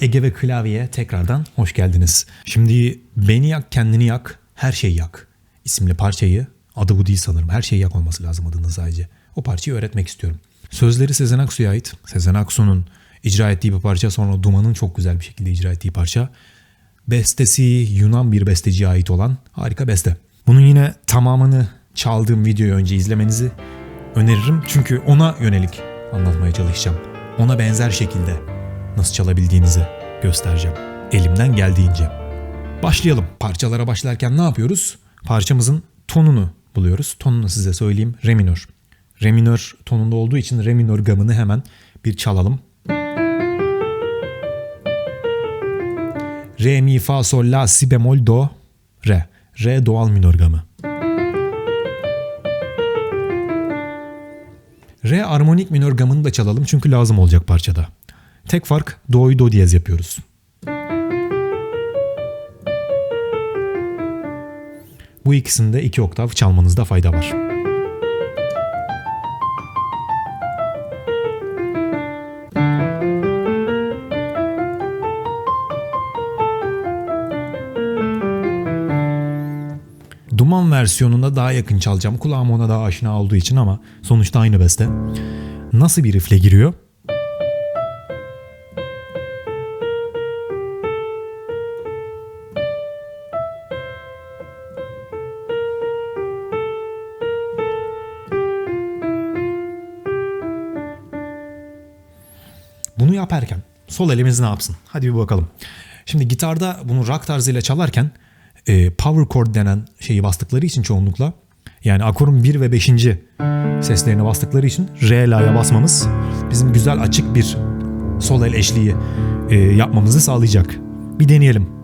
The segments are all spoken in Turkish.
Ege ve Klavye'ye tekrardan hoş geldiniz. Şimdi Beni Yak Kendini Yak Her Şeyi Yak isimli parçayı adı bu değil sanırım. Her şeyi yak olması lazım adının sadece. O parçayı öğretmek istiyorum. Sözleri Sezen Aksu'ya ait. Sezen Aksu'nun icra ettiği bir parça sonra Duman'ın çok güzel bir şekilde icra ettiği parça. Bestesi Yunan bir besteciye ait olan harika beste. Bunun yine tamamını çaldığım videoyu önce izlemenizi öneririm. Çünkü ona yönelik anlatmaya çalışacağım. Ona benzer şekilde nasıl çalabildiğinizi göstereceğim. Elimden geldiğince. Başlayalım. Parçalara başlarken ne yapıyoruz? Parçamızın tonunu buluyoruz. Tonunu size söyleyeyim. Re minör. Re minör tonunda olduğu için re minör gamını hemen bir çalalım. Re, mi, fa, sol, la, si bemol, do, re. Re doğal minör gamı. Re armonik minör gamını da çalalım çünkü lazım olacak parçada. Tek fark do'yu do diyez yapıyoruz. Bu ikisinde iki oktav çalmanızda fayda var. Duman versiyonunda daha yakın çalacağım. Kulağım ona daha aşina olduğu için ama sonuçta aynı beste. Nasıl bir rifle giriyor? Yaparken sol elimiz ne yapsın? Hadi bir bakalım. Şimdi gitarda bunu rock tarzıyla çalarken e, power chord denen şeyi bastıkları için çoğunlukla yani akorun 1 ve 5. seslerini bastıkları için re la'ya basmamız bizim güzel açık bir sol el eşliği e, yapmamızı sağlayacak. Bir deneyelim.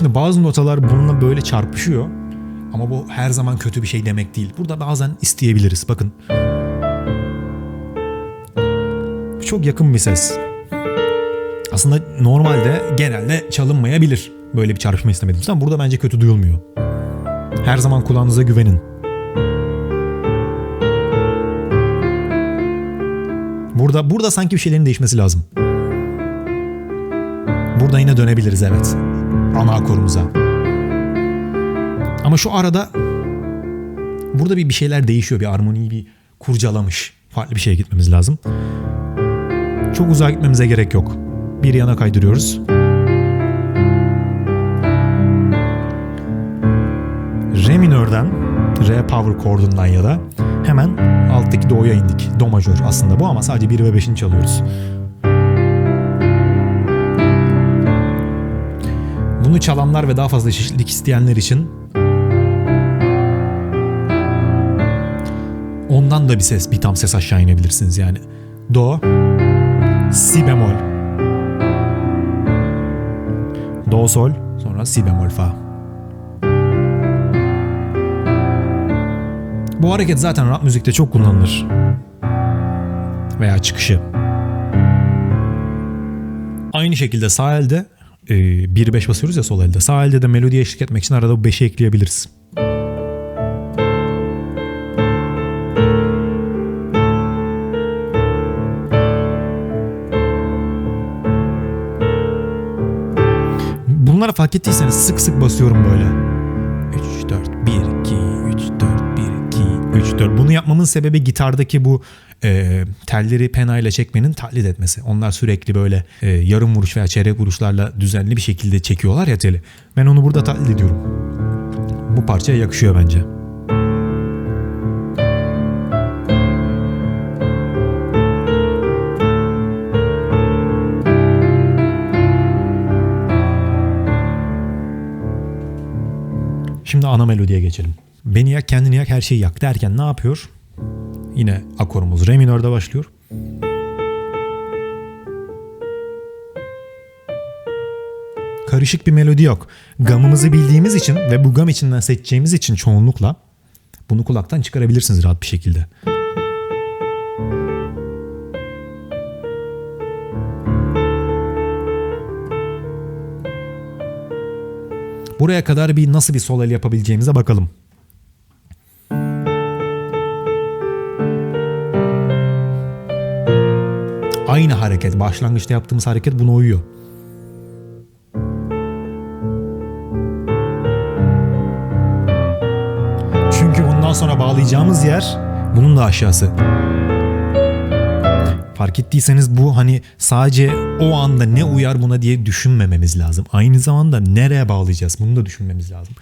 Şimdi bazı notalar bununla böyle çarpışıyor. Ama bu her zaman kötü bir şey demek değil. Burada bazen isteyebiliriz. Bakın. Çok yakın bir ses. Aslında normalde genelde çalınmayabilir. Böyle bir çarpışma istemedim. Ama burada bence kötü duyulmuyor. Her zaman kulağınıza güvenin. Burada burada sanki bir şeylerin değişmesi lazım. Burada yine dönebiliriz evet. Ana akorumuza. Ama şu arada burada bir bir şeyler değişiyor. Bir armoniyi bir kurcalamış. Farklı bir şeye gitmemiz lazım. Çok uzağa gitmemize gerek yok. Bir yana kaydırıyoruz. Re minörden, Re power chordundan ya da hemen alttaki do'ya indik. Do majör aslında bu ama sadece 1 ve 5'ini çalıyoruz. Bunu çalanlar ve daha fazla çeşitlilik isteyenler için ondan da bir ses, bir tam ses aşağı inebilirsiniz yani. Do, si bemol, do sol, sonra si bemol fa. Bu hareket zaten rap müzikte çok kullanılır. Veya çıkışı. Aynı şekilde sağ elde e, 1-5 basıyoruz ya sol elde. Sağ elde de melodiye eşlik etmek için arada bu 5'i ekleyebiliriz. Bunlara fark ettiyseniz sık sık basıyorum böyle. 3 4 1 2 3 4 1 2 3 4. Bunu yapmamın sebebi gitardaki bu e, telleri penayla çekmenin taklit etmesi. Onlar sürekli böyle e, yarım vuruş veya çeyrek vuruşlarla düzenli bir şekilde çekiyorlar ya teli. Ben onu burada taklit ediyorum. Bu parçaya yakışıyor bence. Şimdi ana melodiye geçelim. Beni yak kendini yak her şeyi yak derken ne yapıyor? Yine akorumuz re minörde başlıyor. Karışık bir melodi yok. Gamımızı bildiğimiz için ve bu gam içinden seçeceğimiz için çoğunlukla bunu kulaktan çıkarabilirsiniz rahat bir şekilde. Buraya kadar bir nasıl bir sol el yapabileceğimize bakalım. Aynı hareket. Başlangıçta yaptığımız hareket buna uyuyor. Çünkü bundan sonra bağlayacağımız yer bunun da aşağısı. Fark ettiyseniz bu hani sadece o anda ne uyar buna diye düşünmememiz lazım. Aynı zamanda nereye bağlayacağız bunu da düşünmemiz lazım.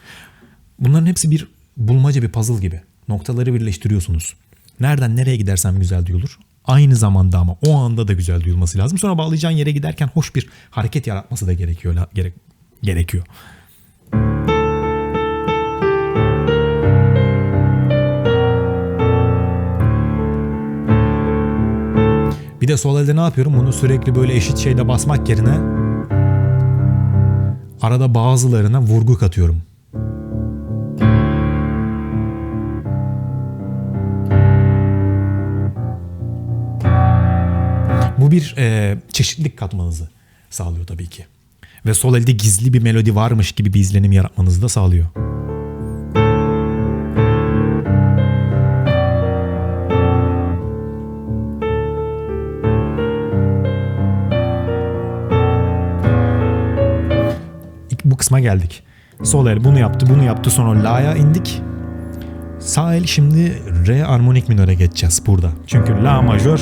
Bunların hepsi bir bulmaca bir puzzle gibi. Noktaları birleştiriyorsunuz. Nereden nereye gidersem güzel duyulur. Aynı zamanda ama o anda da güzel duyulması lazım. Sonra bağlayacağın yere giderken hoş bir hareket yaratması da gerekiyor. Gerek, gerekiyor. Bir de sol elde ne yapıyorum? Bunu sürekli böyle eşit şeyde basmak yerine arada bazılarına vurgu katıyorum. Bir e, çeşitlilik katmanızı sağlıyor tabii ki. Ve sol elde gizli bir melodi varmış gibi bir izlenim yaratmanızı da sağlıyor. bu kısma geldik. Sol el bunu yaptı, bunu yaptı sonra la'ya indik. Sağ el şimdi re armonik minöre geçeceğiz burada. Çünkü la majör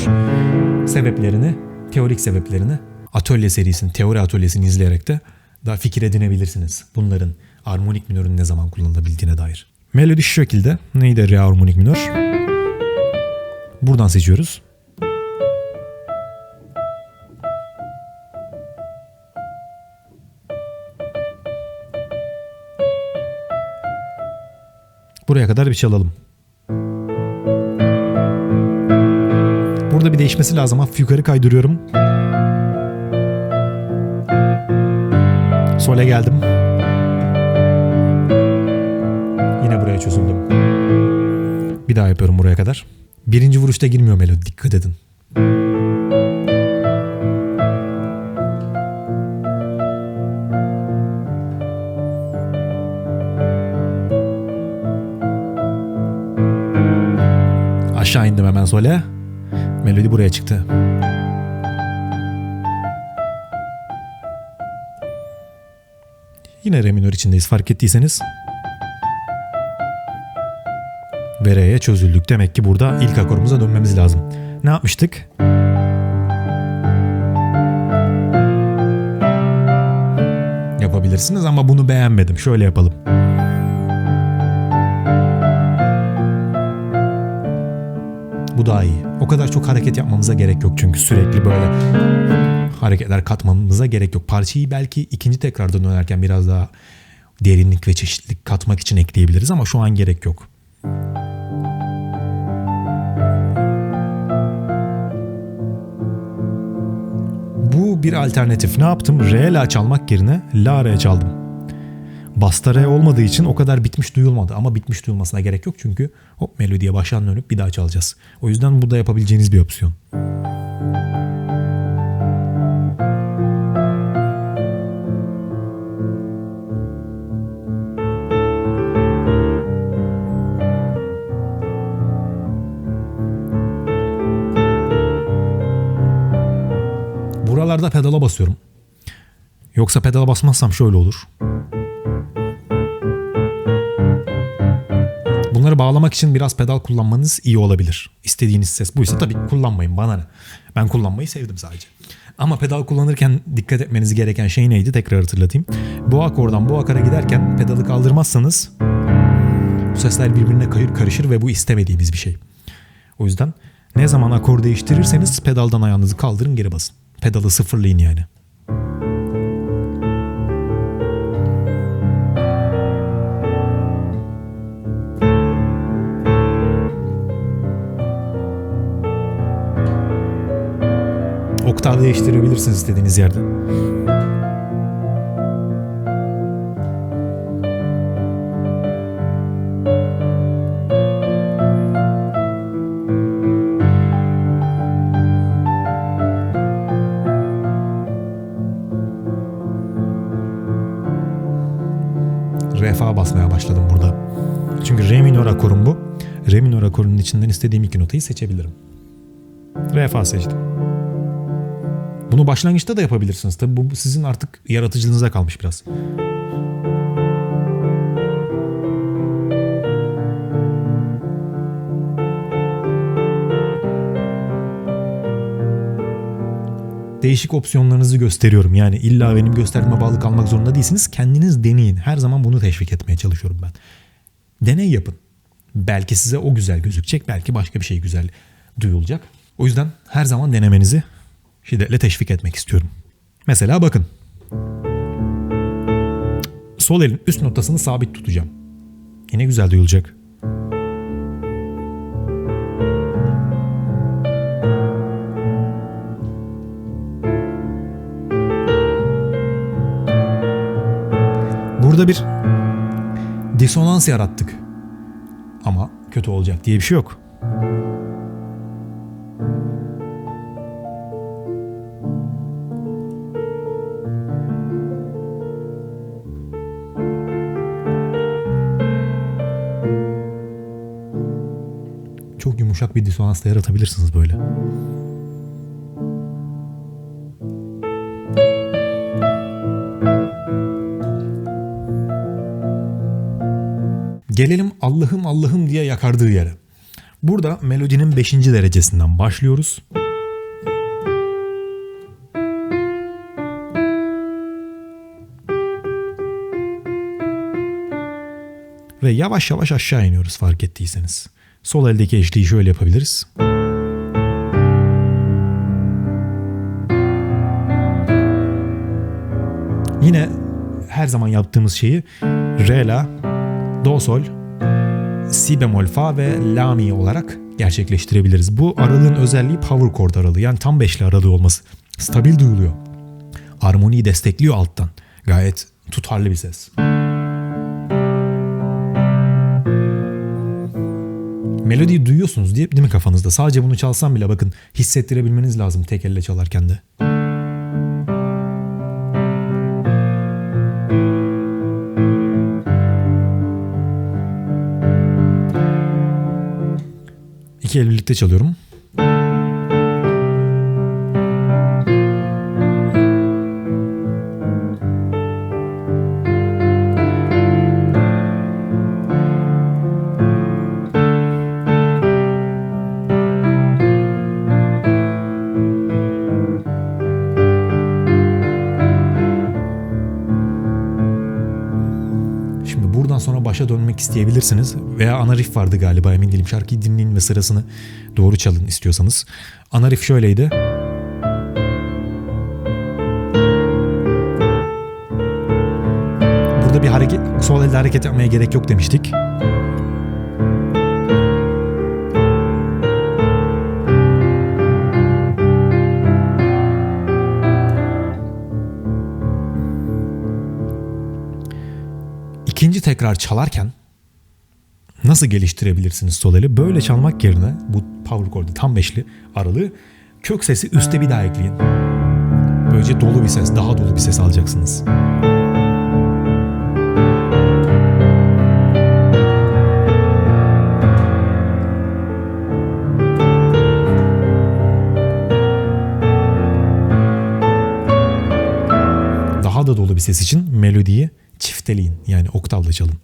sebeplerini, teorik sebeplerini atölye serisinin, teori atölyesini izleyerek de daha fikir edinebilirsiniz. Bunların armonik minörün ne zaman kullanılabildiğine dair. Melodi şu şekilde. Neydi re armonik minör? Buradan seçiyoruz. Buraya kadar bir çalalım. Burada bir değişmesi lazım. Hafif yukarı kaydırıyorum. Sole geldim. Yine buraya çözüldüm. Bir daha yapıyorum buraya kadar. Birinci vuruşta girmiyor melodi. Dikkat edin. Sole. Melodi buraya çıktı. Yine re minör içindeyiz fark ettiyseniz. Ve re'ye çözüldük. Demek ki burada ilk akorumuza dönmemiz lazım. Ne yapmıştık? Yapabilirsiniz ama bunu beğenmedim. Şöyle yapalım. Daha iyi. O kadar çok hareket yapmamıza gerek yok çünkü sürekli böyle hareketler katmamıza gerek yok. Parçayı belki ikinci tekrardan dönerken biraz daha derinlik ve çeşitlilik katmak için ekleyebiliriz ama şu an gerek yok. Bu bir alternatif. Ne yaptım? Re la çalmak yerine la re çaldım. Basta re olmadığı için o kadar bitmiş duyulmadı ama bitmiş duyulmasına gerek yok çünkü hop melodiye baştan dönüp bir daha çalacağız. O yüzden bu da yapabileceğiniz bir opsiyon. Buralarda pedala basıyorum. Yoksa pedala basmazsam şöyle olur. Bunları bağlamak için biraz pedal kullanmanız iyi olabilir. İstediğiniz ses buysa tabii kullanmayın bana ne. Ben kullanmayı sevdim sadece. Ama pedal kullanırken dikkat etmeniz gereken şey neydi tekrar hatırlatayım. Bu akordan bu akara giderken pedalı kaldırmazsanız bu sesler birbirine kayır karışır ve bu istemediğimiz bir şey. O yüzden ne zaman akor değiştirirseniz pedaldan ayağınızı kaldırın geri basın. Pedalı sıfırlayın yani. Oktav değiştirebilirsiniz istediğiniz yerde. re fa basmaya başladım burada. Çünkü re minör akorum bu. Re minör akorunun içinden istediğim iki notayı seçebilirim. Re fa seçtim. Bunu başlangıçta da yapabilirsiniz. Tabi bu sizin artık yaratıcılığınıza kalmış biraz. değişik opsiyonlarınızı gösteriyorum. Yani illa benim gösterdiğime bağlı kalmak zorunda değilsiniz. Kendiniz deneyin. Her zaman bunu teşvik etmeye çalışıyorum ben. Deney yapın. Belki size o güzel gözükecek. Belki başka bir şey güzel duyulacak. O yüzden her zaman denemenizi şiddetle teşvik etmek istiyorum. Mesela bakın. Sol elin üst notasını sabit tutacağım. Yine güzel duyulacak. Burada bir disonans yarattık. Ama kötü olacak diye bir şey yok. Yumuşak bir disonans da yaratabilirsiniz böyle. Gelelim Allah'ım Allah'ım diye yakardığı yere. Burada melodinin 5. derecesinden başlıyoruz. Ve yavaş yavaş aşağı iniyoruz fark ettiyseniz. Sol eldeki eşliği şöyle yapabiliriz. Yine her zaman yaptığımız şeyi re la do sol, si bemol fa ve la mi olarak gerçekleştirebiliriz. Bu aralığın özelliği power chord aralığı yani tam beşli aralığı olması. Stabil duyuluyor. Armoniyi destekliyor alttan. Gayet tutarlı bir ses. Melodiyi duyuyorsunuz diye değil mi kafanızda? Sadece bunu çalsam bile bakın hissettirebilmeniz lazım tek elle çalarken de. İki el birlikte çalıyorum. Dönmek isteyebilirsiniz. Veya ana riff vardı galiba emin değilim. Şarkıyı dinleyin ve sırasını doğru çalın istiyorsanız. Ana riff şöyleydi. Burada bir hareket, sol elde hareket yapmaya gerek yok demiştik. İkinci tekrar çalarken nasıl geliştirebilirsiniz sol eli? Böyle çalmak yerine bu power chord'u tam beşli aralığı kök sesi üste bir daha ekleyin. Böylece dolu bir ses, daha dolu bir ses alacaksınız. Daha da dolu bir ses için melodiyi çifteleyin yani oktavla çalın.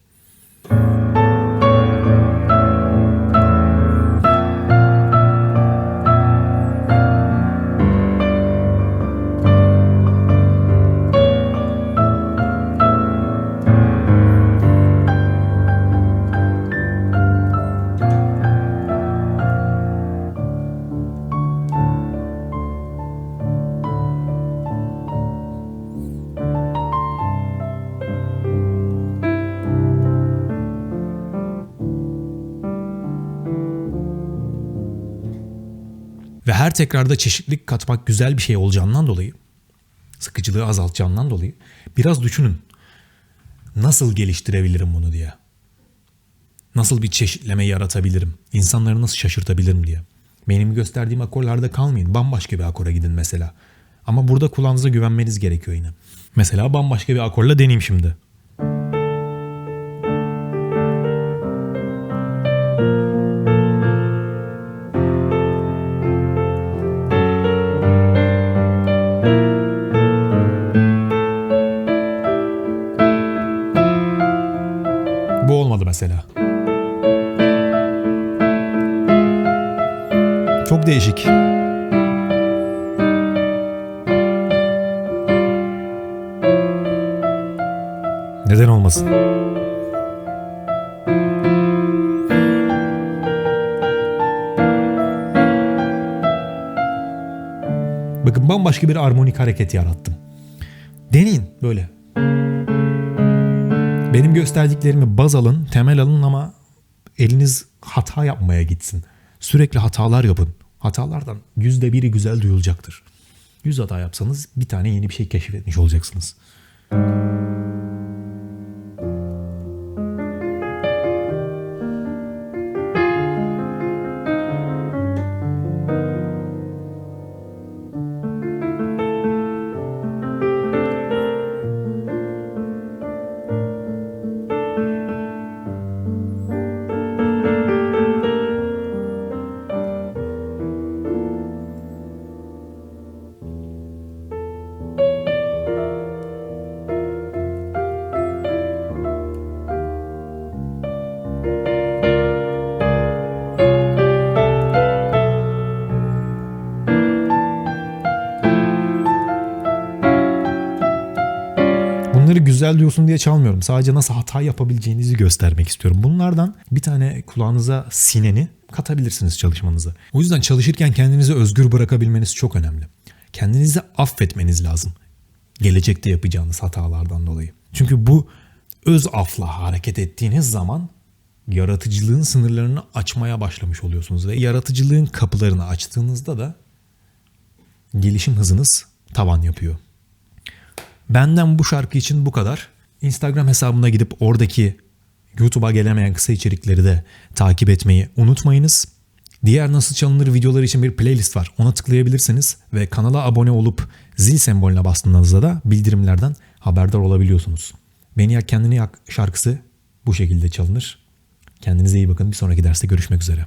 Ve her tekrarda çeşitlilik katmak güzel bir şey olacağından dolayı, sıkıcılığı azaltacağından dolayı biraz düşünün. Nasıl geliştirebilirim bunu diye. Nasıl bir çeşitleme yaratabilirim? İnsanları nasıl şaşırtabilirim diye. Benim gösterdiğim akorlarda kalmayın. Bambaşka bir akora gidin mesela. Ama burada kulağınıza güvenmeniz gerekiyor yine. Mesela bambaşka bir akorla deneyeyim şimdi. Değişik. Neden olmasın? Bakın bambaşka bir armonik hareket yarattım. Deneyin böyle. Benim gösterdiklerimi baz alın, temel alın ama eliniz hata yapmaya gitsin. Sürekli hatalar yapın. Hatalardan yüzde biri güzel duyulacaktır. Yüz hata yapsanız bir tane yeni bir şey keşfetmiş olacaksınız. Güzel diyorsun diye çalmıyorum. Sadece nasıl hata yapabileceğinizi göstermek istiyorum. Bunlardan bir tane kulağınıza sineni katabilirsiniz çalışmanıza. O yüzden çalışırken kendinizi özgür bırakabilmeniz çok önemli. Kendinizi affetmeniz lazım. Gelecekte yapacağınız hatalardan dolayı. Çünkü bu öz afla hareket ettiğiniz zaman yaratıcılığın sınırlarını açmaya başlamış oluyorsunuz ve yaratıcılığın kapılarını açtığınızda da gelişim hızınız tavan yapıyor. Benden bu şarkı için bu kadar. Instagram hesabına gidip oradaki YouTube'a gelemeyen kısa içerikleri de takip etmeyi unutmayınız. Diğer nasıl çalınır videolar için bir playlist var. Ona tıklayabilirsiniz ve kanala abone olup zil sembolüne bastığınızda da bildirimlerden haberdar olabiliyorsunuz. Beni Yak Kendini Yak şarkısı bu şekilde çalınır. Kendinize iyi bakın. Bir sonraki derste görüşmek üzere.